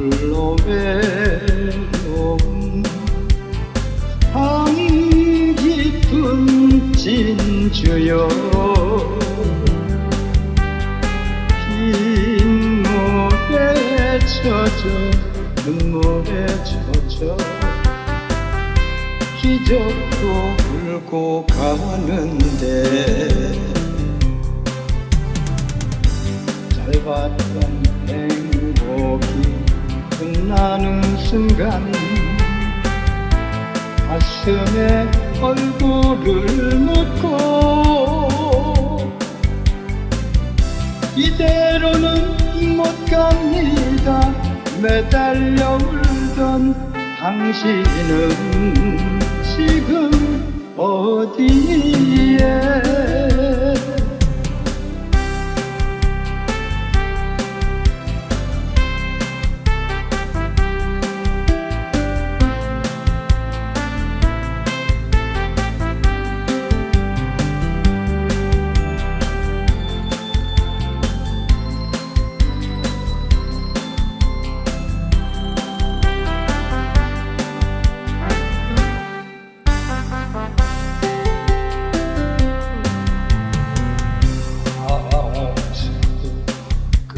홀로 외로운 방 깊은 진주여. 빈 물에 젖어 눈물에 젖어 기적도 울고 가는데 짧았던 행복이 끝나는 순간 가슴에 얼굴을 묻고 이대로는 못 갑니다. 매달려 울던 당신은 지금 어디에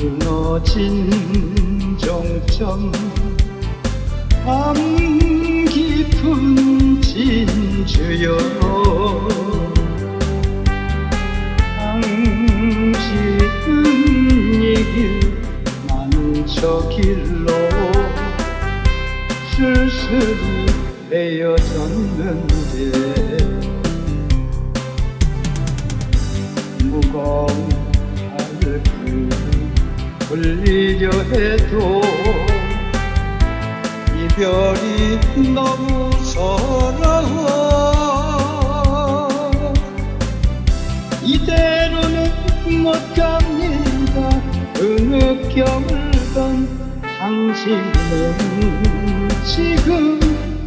끊어진 정점. 밤 깊은 진주여. 당신은 이길 나는 저 길로 쓸쓸히 헤어졌는데. 무거운 발길 돌리려 해도 이별이 너무 서러워. 이대로는 못 갑니다. 어느 겨울던 당신은 지금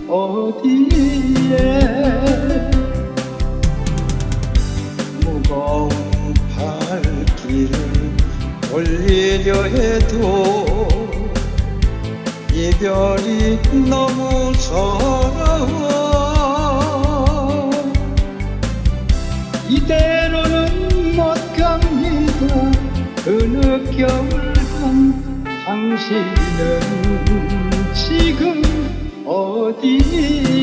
어디에 올리려 해도 이별이 너무 서러워. 이대로는 못 갑니다 어느 겨울밤 당신은 지금 어디에